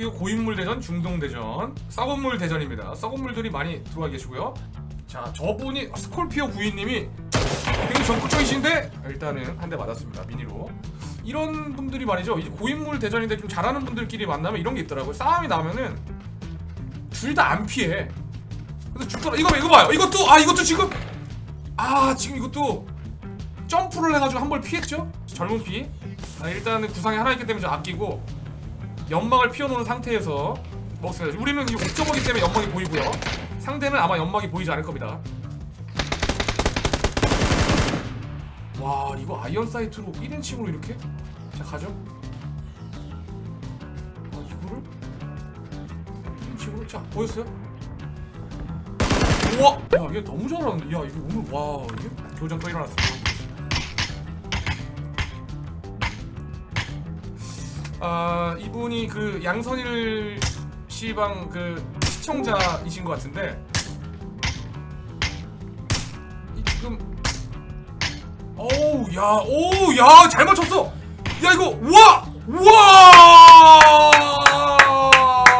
여기 고인물 대전, 중동 대전, 썩은 물 대전입니다. 썩은 물들이 많이 들어와 계시고요. 자, 저분이 스콜피오 구이님이 굉장히 적극적이신데 일단은 한 대 맞았습니다. 미니로. 이런 분들이 말이죠. 이제 고인물 대전인데 좀 잘하는 분들끼리 만나면 이런 게 있더라고요. 싸움이 나면은 둘 다 안 피해. 그래서 죽더라. 이거 봐, 이거 봐요. 이것도 아 이것도 지금 아 지금 이것도 점프를 해가지고 한 번 피했죠. 젊은 피. 아, 일단은 구상이 하나 있기 때문에 좀 아끼고 연막을 피워놓은 상태에서 먹습니다. 우리는 이 옥저버기 때문에 연막이 보이고요. 상대는 아마 연막이 보이지 않을 겁니다. 와 이거 아이언 사이트로 1인칭으로 이렇게? 자 가죠. 아 이거를 1인칭으로 자 보였어요? 우와! 야얘 너무 잘하는데 야 이거 오늘 와 이게 교장 또 일어났어. 아 이분이 그 양선일 씨방 그 시청자이신 것 같은데. 이 지금. 어우 야오야잘 맞췄어! 야 이거 우와! 우와!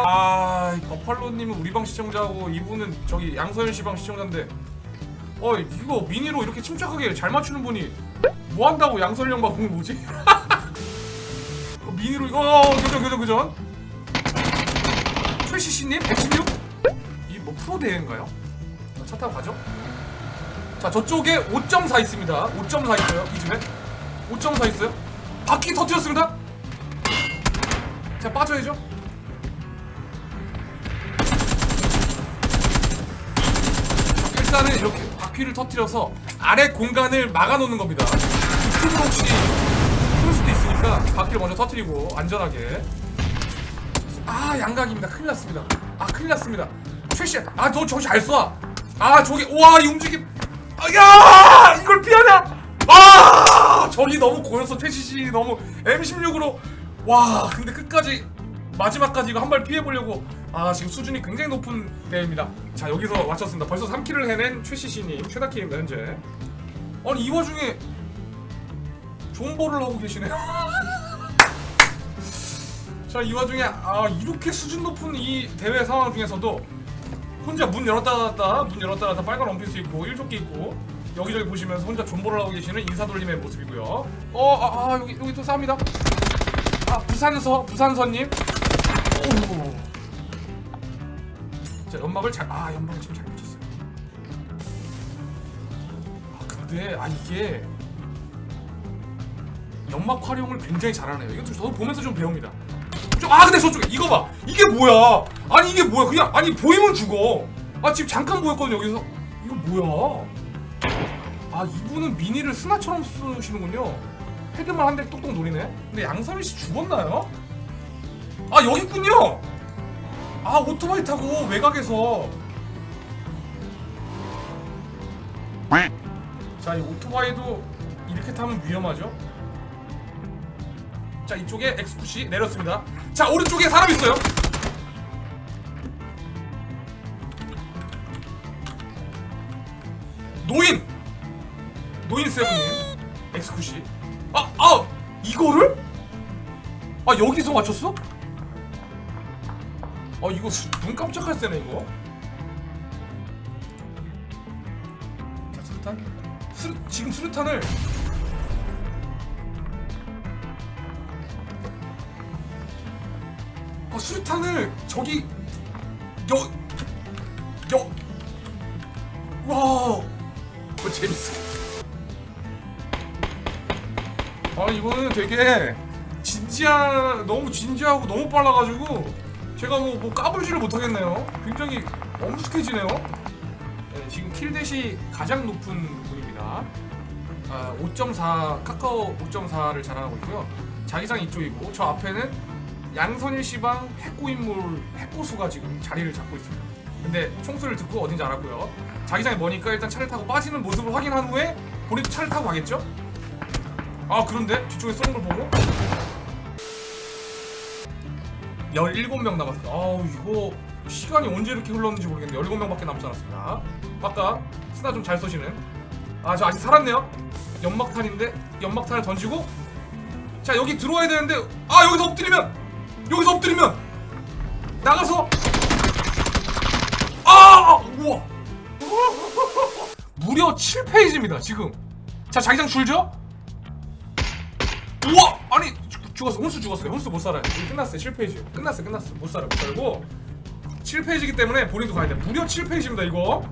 아 버팔로님은 우리 방 시청자고 이분은 저기 양선일 씨방 시청자인데. 어 이거 미니로 이렇게 침착하게 잘 맞추는 분이 뭐 한다고 양선일 형 방송이 뭐지? 어, 미니로 이거 어, 교전 교전 교전. 최시시님 116? 이뭐 프로 대회인가요? 자, 차 타고 가죠? 자 저쪽에 5.4 있습니다. 5.4 있어요 이 집에. 5.4 있어요. 바퀴 터뜨렸습니다. 자 빠져야죠. 일단은 이렇게 바퀴를 터뜨려서 아래 공간을 막아놓는 겁니다. 이쪽으로 혹시 있으니까 바퀴를 먼저 터뜨리고 안전하게. 아 양각입니다. 큰일 났습니다. 아 큰일 났습니다. 최씨 아너 저기 잘 쏴 아 저기 와이 움직임. 아야 이걸 피하냐? 아 저기 너무 고였어 최씨씨. 너무 M16으로. 와 근데 끝까지 마지막까지 이거 한 발 피해보려고. 아 지금 수준이 굉장히 높은 대회입니다. 자 여기서 마쳤습니다. 벌써 3킬을 해낸 최씨씨님 최다키입니다 현재. 아니 이 와중에 존버를 하고 계시네요 자, 이 와중에 아, 이렇게 수준 높은 이 대회 상황 중에서도 혼자 문 열었다 닫았다 문 열었다 닫았다 빨간 원피스 입고 일조끼 입고 여기저기 보시면서 혼자 존버를 하고 계시는 인사돌림의 모습이고요. 어, 아, 아 여기 여기 또 싸웁니다. 아, 부산서 부산서님. 오. 자, 연막을 잘, 아, 연막을 지금 잘 붙였어요. 아, 근데 아 이게 연막 활용을 굉장히 잘하네요. 이것도 저도 보면서 좀 배웁니다. 저- 아 근데 저쪽에 이거 봐. 이게 뭐야? 아니 이게 뭐야? 그냥 아니 보이면 죽어. 아 지금 잠깐 보였거든 여기서. 이거 뭐야? 아 이분은 미니를 스나처럼 쓰시는군요. 헤드만 한 대 똑똑 노리네. 근데 양삼일 씨 죽었나요? 아 여기 있군요! 아 오토바이 타고 외곽에서. 자 이 오토바이도 이렇게 타면 위험하죠 자 이쪽에 엑스쿠시 내렸습니다 자 오른쪽에 사람 있어요 노인 노인 세븐님 엑스쿠시 아! 아! 이거를? 아 여기서 맞췄어? 아 이거 수- 눈 깜짝할 새네 이거 자 수류탄 수, 지금 수류탄을 아, 수류탄을 저기 여, 여, 와, 뭐 재밌어. 아 이거는 되게 진지한, 너무 진지하고 너무 빨라가지고 제가 뭐, 뭐 까불지를 못하겠네요. 굉장히 엄숙해지네요. 네, 지금 킬댓이 가장 높은 분입니다. 아, 5.4 카카오 5.4를 자랑하고 있고요. 자기장 이쪽이고 저 앞에는 양선일 씨방 핵고인물 핵고수가 지금 자리를 잡고 있습니다. 근데 총소리를 듣고 어딘지 알았고요. 자기장이 머니까 일단 차를 타고 빠지는 모습을 확인한 후에 본인도 차를 타고 가겠죠? 아 그런데 뒤쪽에 쏘는 걸 보고 17명 남았습니다. 아우 이거 시간이 언제 이렇게 흘렀는지 모르겠는데 17명밖에 남지 않았습니다. 아까 스나 좀 잘 쏘시는 아 저 아직 살았네요. 연막탄인데 연막탄을 던지고 자 여기 들어와야 되는데 아 여기서 엎드리면 여기서 엎드리면 나가서 아 우와. 무려 7페이지입니다 지금. 자 자기장 줄죠? 우와. 아니 죽- 죽었어. 혼수 죽었어요. 혼수 못 살아요. 끝났어요 7페이지. 끝났어요 끝났어 못 살아 못 살고. 7페이지기 때문에 본인도 가야 돼 무려 7페이지입니다 이거.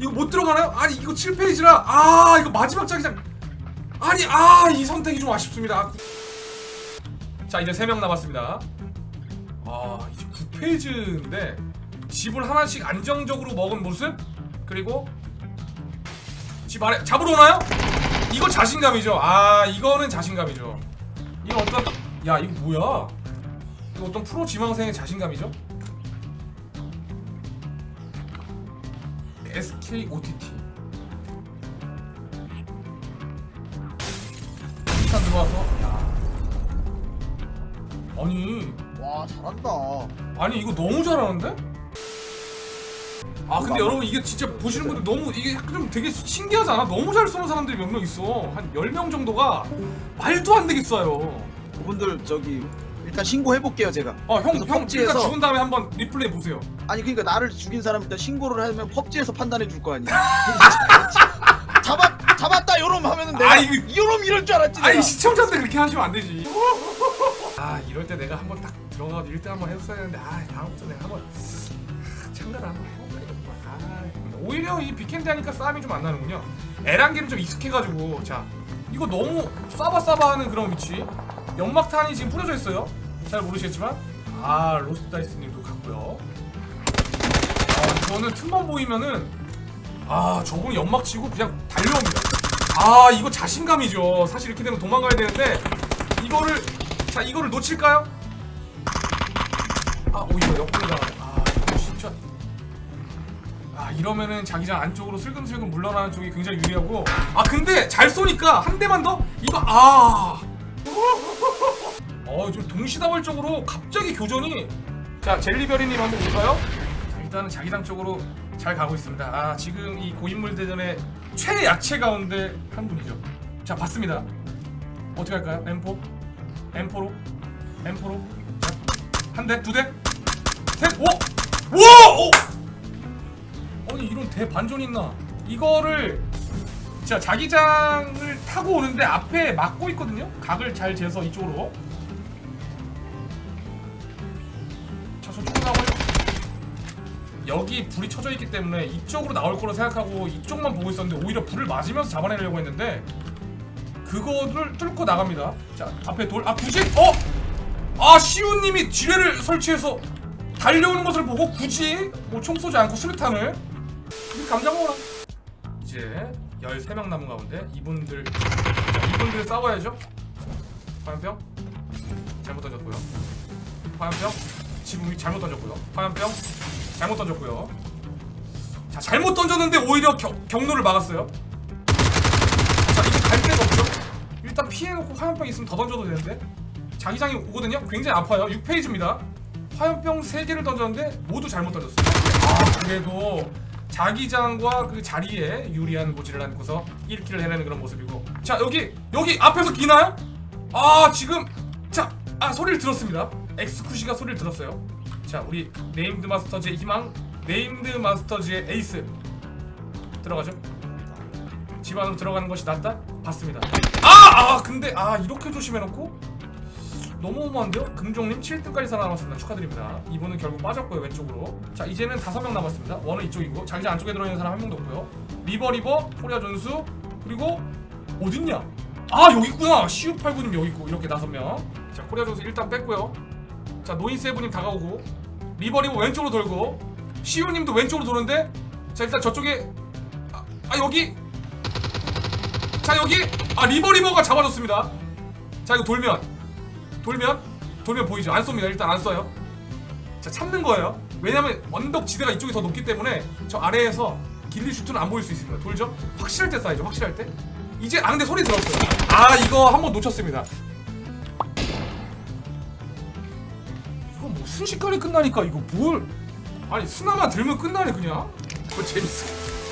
이거 못 들어가나요? 아니 이거 7페이지라 아 이거 마지막 자기장. 아니 아 이 선택이 좀 아쉽습니다 자 이제 3명 남았습니다. 아 이제 9페이지인데 집을 하나씩 안정적으로 먹은 모습? 그리고 집 안에 잡으러 오나요? 이거 자신감이죠? 아 이거는 자신감이죠. 이거 어떤 야 이거 뭐야? 이거 어떤 프로 지망생의 자신감이죠? SK OTT 일단 들어와서 야 아니 와 잘한다. 아니 이거 너무 잘하는데? 아 근데 여러분 이게 진짜 보시는 분들 너무 이게 좀 되게 신기하지 않아? 너무 잘 쏘는 사람들이 몇 명 있어 한 10명 정도가 말도 안 되게 쏴요 그분들 저기 일단 신고해 볼게요 제가. 어형 그래서 형 일단 펍지에서- 죽은 다음에 한번 리플레이 보세요 아니 그러니까 나를 죽인 사람 일단 신고를 하면 펍지에서 판단해 줄 거 아니야. 잡았 잡았다 요럼 하면은 내가 아, 이거- 요럼 이럴 줄 알았지. 아니 내가. 시청자한테 그렇게 하시면 안 되지 아 이럴 때 내가 한번 딱 들어가서 1대 한번 했어야 되는데 아 다음부터 내가 한번 아, 참가를 한번 해볼까 이거. 아 오히려 이 비켄드 하니까 싸움이 좀 안 나는군요. 에란기는 좀 익숙해가지고 자 이거 너무 싸바싸바 하는 그런 위치. 연막탄이 지금 뿌려져 있어요. 잘 모르시겠지만. 아 로스다이스님도 갔고요. 아 이거는 틈만 보이면은 아 저분 연막 치고 그냥 달려옵니다. 아 이거 자신감이죠. 사실 이렇게 되면 도망가야 되는데 이거를 자 이거를 놓칠까요? 아 오히려 옆으로 나가네 아 진짜 아 이러면은 자기장 안쪽으로 슬금슬금 물러나는 쪽이 굉장히 유리하고 아 근데 잘 쏘니까 한 대만 더 이거 아 어, 좀 동시다발적으로 갑자기 교전이 자 젤리베리님 한번 볼까요? 자, 일단은 자기장 쪽으로 잘 가고 있습니다. 아 지금 이 고인물 대전의 최약체 가운데 한 분이죠. 자 봤습니다. 어떻게 할까요? M4, M4로, M4로 한 대, 두 대, 셋, 오, 와, 오. 아니 이런 대반전이 있나? 이거를 자 자기장을 타고 오는데 앞에 막고 있거든요. 각을 잘 재서 이쪽으로. 자 저쪽으로 나와요. 여기 불이 쳐져 있기 때문에 이쪽으로 나올 거로 생각하고 이쪽만 보고 있었는데 오히려 불을 맞으면서 잡아내려고 했는데 그거를 뚫고 나갑니다. 자 앞에 돌, 아 굳이 어? 아 시우님이 지뢰를 설치해서 달려오는 것을 보고 굳이 뭐 총 쏘지 않고 수류탄을 이 감자 먹어라. 이제 13명 남은 가운데 이분들 자, 이분들 싸워야죠. 화염병 잘못 던졌고요. 화염병 지붕 위 잘못 던졌고요. 화염병 잘못 던졌고요. 자 잘못 던졌는데 오히려 겨, 경로를 막았어요. 자 이제 갈 데가 없죠. 일단 피해놓고 화염병 있으면 더 던져도 되는데 자기장이 오거든요. 굉장히 아파요. 6페이지입니다. 화염병 3개를 던졌는데 모두 잘못 던졌어요. 아 그래도 자기장과 그 자리에 유리한 고지를 안고서 1킬을 해내는 그런 모습이고 자 여기 여기 앞에서 기나요? 아 지금 자 아 소리를 들었습니다 엑스쿠시가 소리를 들었어요 자 우리 네임드 마스터즈의 희망 네임드 마스터즈의 에이스 들어가죠 집 안으로 들어가는 것이 낫다? 봤습니다 아! 아 근데 아 이렇게 조심해놓고? 너무 너무한데요? 금종님 7등까지 살아남았습니다. 축하드립니다. 이분은 결국 빠졌고요 왼쪽으로. 자 이제는 다섯 명 남았습니다. 원은 이쪽이고 자기장 안쪽에 들어있는 사람 한 명도 없고요. 리버 리버 코리아 전수 그리고 어딨냐? 아 여기 있구나! 시우89님 여기 있고 이렇게 다섯 명자 코리아 전수 일단 뺐고요. 자 노인세븐님 다가오고 리버 리버 왼쪽으로 돌고 시우님도 왼쪽으로 도는데 자 일단 저쪽에 아, 아 여기! 자 여기 아 리버 리버가 잡아줬습니다. 자 이거 돌면. 돌면? 돌면 보이죠? 안 쏩니다. 일단 안 써요. 자 참는 거예요. 왜냐면 언덕 지대가 이쪽이 더 높기 때문에 저 아래에서 길리 슈트는 안 보일 수 있습니다. 돌죠? 확실할 때 쏴야죠. 확실할 때. 이제 아 근데 소리 들었어요. 아 이거 한번 놓쳤습니다. 이거 뭐 순식간에 끝나니까 이거 뭘? 아니 스나만 들면 끝나네 그냥. 그거 재밌어.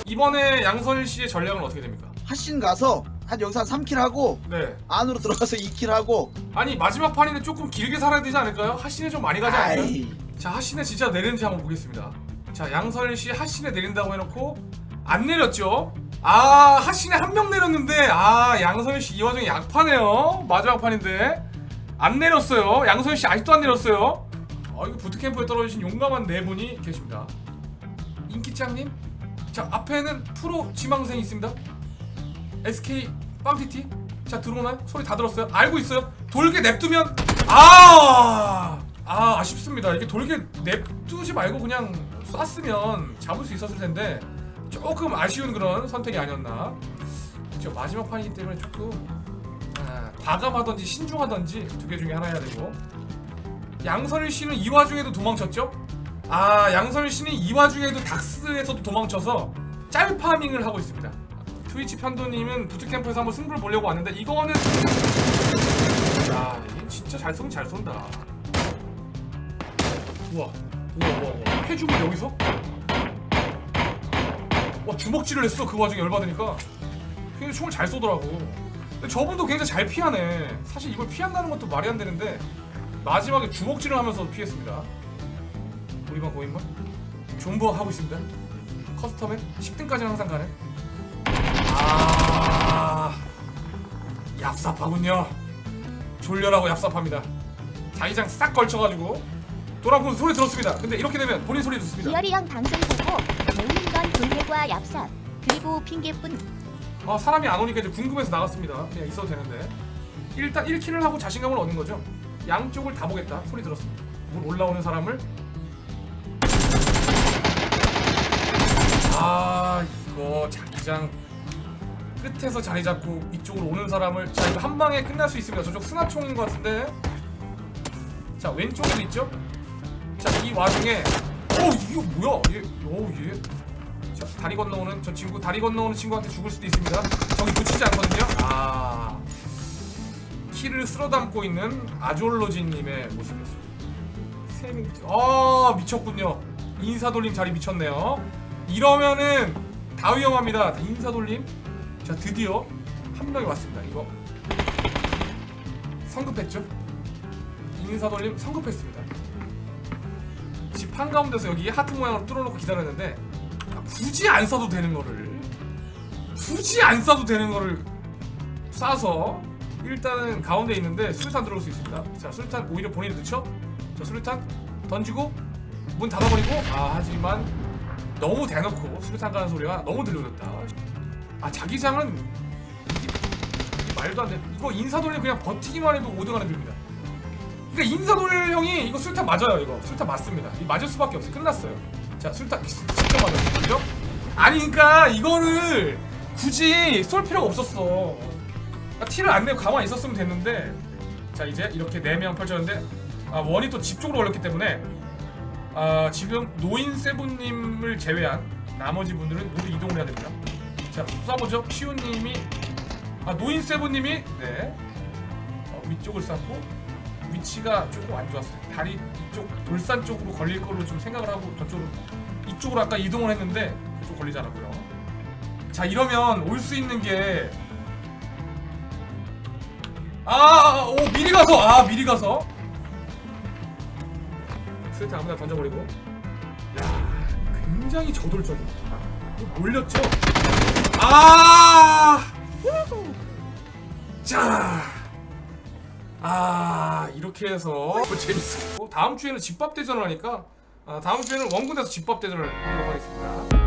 이번에 양선일 씨의 전략은 어떻게 됩니까? 하신 가서 한 여기서 한 3킬 하고 네. 안으로 들어가서 2킬 하고. 아니 마지막 판에는 조금 길게 살아야 되지 않을까요? 하신이 좀 많이 가지 않을까요? 아이. 자 하신에 진짜 내리는지 한번 보겠습니다. 자 양설씨 하신에 내린다고 해놓고 안 내렸죠? 아 하신에 한 명 내렸는데 아 양설씨 이 와중에 약파네요. 마지막 판인데. 안 내렸어요. 양설씨 아직도 안 내렸어요. 아 이거 부트캠프에 떨어지신 용감한 네 분이 계십니다. 인기짱님? 자 앞에는 프로 지망생이 있습니다 SK 빵티티 자 들어오나요? 소리 다 들었어요? 알고 있어요? 돌게 냅두면 아, 아 아쉽습니다 이게 돌게 냅두지 말고 그냥 쐈으면 잡을 수 있었을 텐데 조금 아쉬운 그런 선택이 아니었나 그렇죠 마지막 판이기 때문에 조금 아, 과감하던지 신중하던지 두 개 중에 하나 해야 되고 양설 씨는 이 와중에도 도망쳤죠? 아 양설 씨는 이 와중에도 닥스에서도 도망쳐서 짤파밍을 하고 있습니다. 트위치 편도님은 부트캠프에서 한번 승부를 보려고 왔는데 이거는 야 이게 진짜 잘쏜잘 쏜다. 우와 우와 우와 해주면 여기서 와 주먹질을 했어 그 와중에 열받으니까 굉장히 총을 잘 쏘더라고. 근데 저분도 굉장히 잘 피하네. 사실 이걸 피한다는 것도 말이 안 되는데 마지막에 주먹질을 하면서 피했습니다. 우리만 고인물 존버 하고 있습니다. 커스텀에 10등까지는 항상 가네. 아, 얍삽하군요. 졸려라고 얍삽합니다. 자기장 싹 걸쳐가지고 돌아보면 소리 들었습니다. 근데 이렇게 되면 본인 소리 듣습니다. 기열이 형 방송 보고 배우는 건 돌매과 얍삽 그리고 핑계뿐 아 사람이 안 오니까 이제 궁금해서 나갔습니다. 그냥 있어도 되는데 일단 1킬을 하고 자신감을 얻는 거죠. 양쪽을 다 보겠다 소리 들었습니다. 물 올라오는 사람을 아 이거 자기장 끝에서 자리 잡고 이쪽으로 오는 사람을 자 이거 한 방에 끝날 수 있습니다. 저쪽 스나총인 것 같은데 자 왼쪽에도 있죠. 자 이 와중에 어 이거 뭐야 얘어얘 자, 다리 건너오는 저 친구 다리 건너오는 친구한테 죽을 수도 있습니다. 저기 놓치지 않거든요. 아 키를 쓸어 담고 있는 아졸로지님의 모습이었습니다. 세밍 아 미쳤군요. 인사 돌림 자리 미쳤네요. 이러면은 다 위험합니다. 인사 돌림. 자 드디어 한 명이 왔습니다. 이거 성급했죠? 인사 돌림 성급했습니다. 집 한가운데서 여기 하트 모양으로 뚫어놓고 기다렸는데 아, 굳이 안 써도 되는 거를 굳이 안 써도 되는 거를 쏴서 일단은 가운데 있는데 수류탄 들어올 수 있습니다. 자 수류탄 오히려 본인이 넣죠? 자 수류탄 던지고 문 닫아버리고 아 하지만 너무 대놓고 수류탄 가는 소리가 너무 들려졌다. 아 자기장은 이게, 말도 안 돼. 이거 인사돌림 그냥 버티기만 해도 5등 안에 듭니다. 그러니까 인사돌 형이 이거 수류탄 맞아요 이거 수류탄 맞습니다. 이 맞을 수밖에 없어요. 끝났어요. 자 수류탄 진짜. 그죠? 아니 그러니까 이거를 굳이 쏠 필요가 없었어. 그러니까 티를 안 내고 가만히 있었으면 됐는데 자 이제 이렇게 4명 펼쳤는데 아, 원이 또 집 쪽으로 걸렸기 때문에 아, 지금 노인 세븐님을 제외한 나머지 분들은 모두 이동을 해야 됩니다. 자 쏴보죠. 시우님이 아 노인 세븐님이 네 어, 위쪽을 쐈고 위치가 조금 안 좋았어요. 다리 이쪽 돌산 쪽으로 걸릴 걸로 좀 생각을 하고 저쪽으로 이쪽으로 아까 이동을 했는데 그쪽 않았고요. 자 이러면 올 수 있는 게 아, 오 미리 가서 아 미리 가서 스웨트 아무나 던져버리고 야 굉장히. 이거 몰렸죠? 아, 자. 아 이렇게 해서 뭐 재밌어 다음 주에는 집밥 대전을 하니까 아, 다음 주에는 원군에서 집밥 대전을 하도록 하겠습니다